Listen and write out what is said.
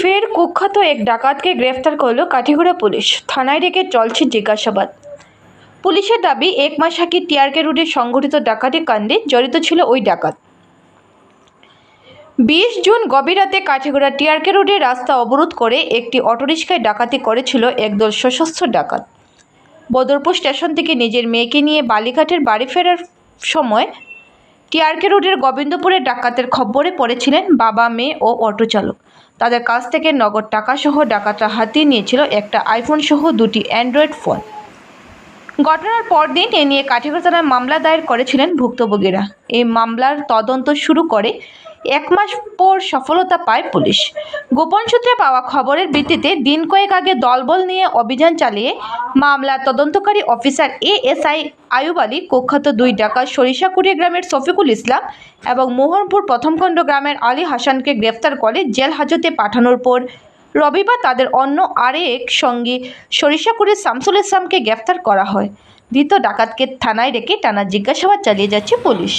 ফের কুখ্যাত এক ডাকাতকে গ্রেফতার করল কাঠিগড়া পুলিশ। থানায় রেখে চলছে জিজ্ঞাসাবাদ। পুলিশের দাবি, এক মাস আগে টিআরকে রোডে সংঘটিত ডাকাতি কাণ্ডে জড়িত ছিল ওই ডাকাত। বিশ জুন গভীর রাতে কাঠিগড়া টিআরকে রোডে রাস্তা অবরোধ করে একটি অটোরিকশায় ডাকাতি করেছিল একদল সশস্ত্র ডাকাত। বদরপুর স্টেশন থেকে নিজের মেয়েকে নিয়ে বালিঘাটের বাড়ি ফেরার সময় টিআরকে রোডের গোবিন্দপুরে ডাকাতের খবরে পড়েছিলেন বাবা, মেয়ে ও অটো চালক। তাদের কাছ থেকে নগদ টাকাসহ ডাকাতরা হাতিয়ে নিয়েছিল একটা আইফোন সহ দুটি অ্যান্ড্রয়েড ফোন। ঘটনার পরদিন এ নিয়ে কাঠিগড়া থানায় মামলা দায়ের করেছিলেন ভুক্তভোগীরা। এই মামলার তদন্ত শুরু করে এক মাস পর সফলতা পায় পুলিশ। গোপন সূত্রে পাওয়া খবরের ভিত্তিতে দিন কয়েক আগে দলবল নিয়ে অভিযান চালিয়ে মামলার তদন্তকারী অফিসার এএসআই আয়ুব আলী, কুখ্যাত দুই ডাকাত সরিষাকুড়ি গ্রামের শফিকুল ইসলাম এবং মোহনপুর প্রথমখণ্ড গ্রামের আলী হাসানকে গ্রেফতার করে জেল হাজতে পাঠানোর পর রবিবার তাদের অন্য আরেক সঙ্গী সরিষাকুড়ির শামসুল ইসলামকে গ্রেফতার করা হয়। ধৃত ডাকাতকে থানায় রেখে টানা জিজ্ঞাসাবাদ চালিয়ে যাচ্ছে পুলিশ।